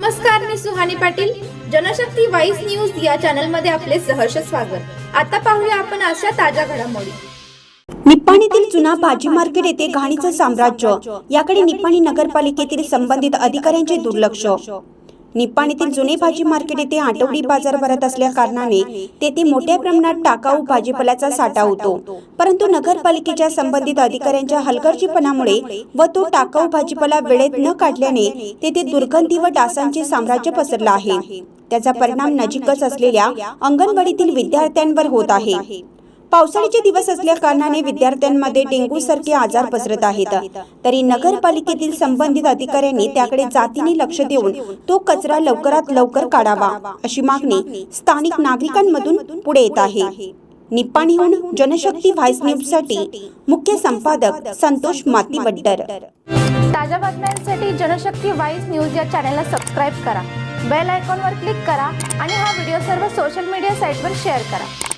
नमस्कार मी Suhani Patil. Janshakti voice news या चॅनलमध्ये आपले सहर्ष स्वागत. आता पाहूया आपण अशा ताज्या घडामोडी. निप्पाणीतील जुना भाजी मार्केट येथे घाणीचं साम्राज्य. याकडे निप्पाणी नगरपालिकेतील संबंधित अधिकाऱ्यांचे दुर्लक्ष. निप्पाणीतील जुने भाजी मार्केट येथे आठवडी बाजार भरत असल्या कारणाने तेथे मोठ्या प्रमाणात टाकाऊ भाजीपाल्याचा साठा होतो. परंतु नगरपालिकेच्या संबंधित अधिकाऱ्यांच्या हलगर्जीपणामुळे व तो टाकाऊ भाजीपाला वेळेत न काढल्याने तेथे दुर्गंधी व डासांचे साम्राज्य पसरलं आहे. त्याचा परिणाम नजीकच असलेल्या अंगणवाडीतील विद्यार्थ्यांवर होत आहे. पावसाळ्याचे दिवस असल्या कारणाने विद्यार्थ्यांमध्ये डेंग्यू सारखे आजार पसरत आहेत. तरी नगरपालिकेतील संबंधित अधिकाऱ्यांनी त्याकडे जातीने लक्ष देऊन तो कचरा लवकरात लवकर काढावा अशी मागणी स्थानिक नागरिकांमधून पुढे येत आहे. निप्पाणीहून जनशक्ती व्हाईस न्यूजसाठी मुख्य संपादक संतोष मातीबड्डर ताज्या बातम्यांसाठी जनशक्ती व्हाईस न्यूज या चॅनलला सबस्क्राईब करा. बेल आयकॉनवर क्लिक करा आणि हा व्हिडिओ सर्व सोशल मीडिया साईटवर शेअर करा.